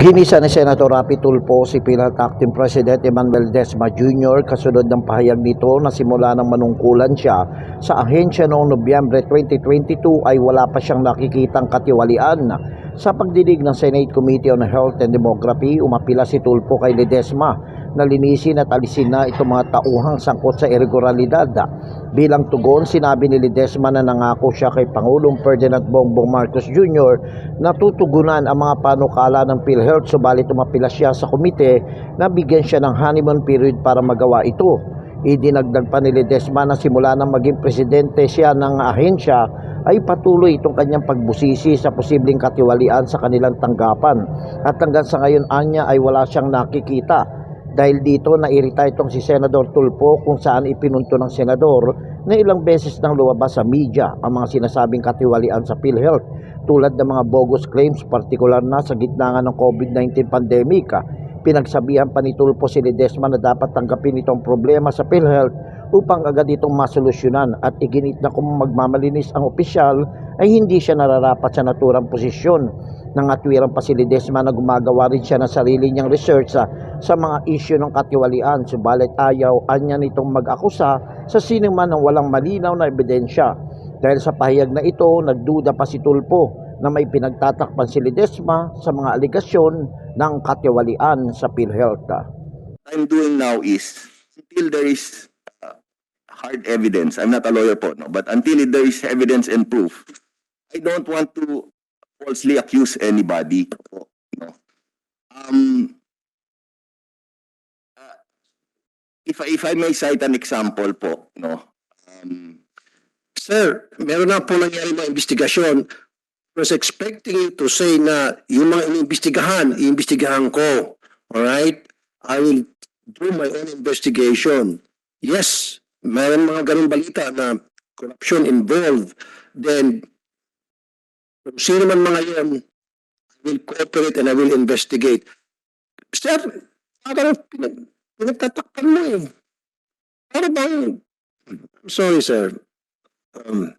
Ginisa ni Senator Rapi Tulfo si Pilat Acting President Emmanuel Desma Jr. kasunod ng pahayag nito na simula ng manungkulan siya sa ahensya noong Nobyembre 2022 ay wala pa siyang nakikitang katiwalian. Sa pagdinig ng Senate Committee on Health and Demography, umapila si Tulfo kay Ledesma na linisin at alisin na itong mga tauhang sangkot sa irregularidad. Bilang tugon, sinabi ni Ledesma na nangako siya kay Pangulong Ferdinand Bongbong Marcos Jr. na tutugunan ang mga panukala ng PhilHealth subalit umapila siya sa komite na bigyan siya ng honeymoon period para magawa ito. Idinagdag pa ni Ledesma na simula nang maging presidente siya ng ahensya ay patuloy itong kanyang pagbusisi sa posibleng katiwalian sa kanilang tanggapan at hanggang sa ngayon anya ay wala siyang nakikita dahil dito nairita itong si Senador Tulfo kung saan ipinunto ng senador na ilang beses nang lumabas sa media ang mga sinasabing katiwalian sa PhilHealth tulad ng mga bogus claims partikular na sa gitna ng COVID-19 pandemic. Pinagsabihan pa ni Tulfo si Ledesma na dapat tanggapin itong problema sa PhilHealth upang agad itong masolusyonan at iginit na kung magmamalinis ang opisyal ay hindi siya nararapat sa naturang posisyon. Nangatwiran pa si Ledesma na gumagawa rin siya ng sarili niyang research sa, sa mga isyu ng katiwalian subalit ayaw anya nitong mag-akusa sa sino man ng walang malinaw na ebidensya. Dahil sa pahayag na ito, nagduda pa si Tulpo na may pinagtatakpan si Ledesma sa mga aligasyon ng katiwalian sa PhilHealth. I'm doing now is until there is uh, hard evidence. I'm not a lawyer po, no, but until there is evidence and proof, I don't want to falsely accuse anybody. No. Um, uh, if I, if I may cite an example po, no. Um, Sir, meron na po nangyari mga investigasyon. was expecting you to say na yung mga iniimbestigahan, iimbestigahan ko. Alright? I will do my own investigation. Yes, meron mga ganun balita na corruption involved. Then, kung sino man mga yun, I will cooperate and I will investigate. Sir, parang pinag, pinagtatakpan mo eh. Para bang, I'm sorry sir, um,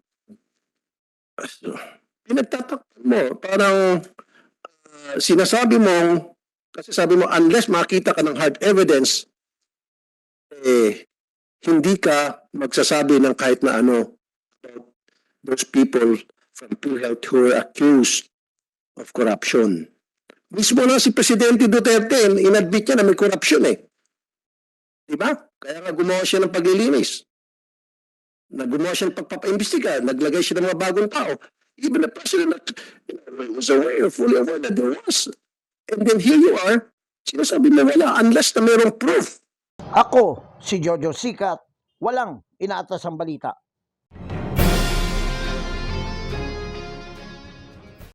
so, pinagtatakpan mo, parang ah, sinasabi mo, kasi sabi mo, unless makita ka ng hard evidence, eh, hindi ka magsasabi ng kahit na ano about those people from PhilHealth who accused of corruption. Mismo na si Presidente Duterte, inadmit niya na may corruption eh. Di ba? Kaya nga gumawa siya ng paglilinis na gumawa siya ng pagpapaimbestiga, naglagay siya ng mga bagong tao. Even the president was aware, fully aware that there was. And then here you are, sinasabi mo wala unless na mayroong proof. Ako, si Jojo Sikat, walang inaatas ang balita.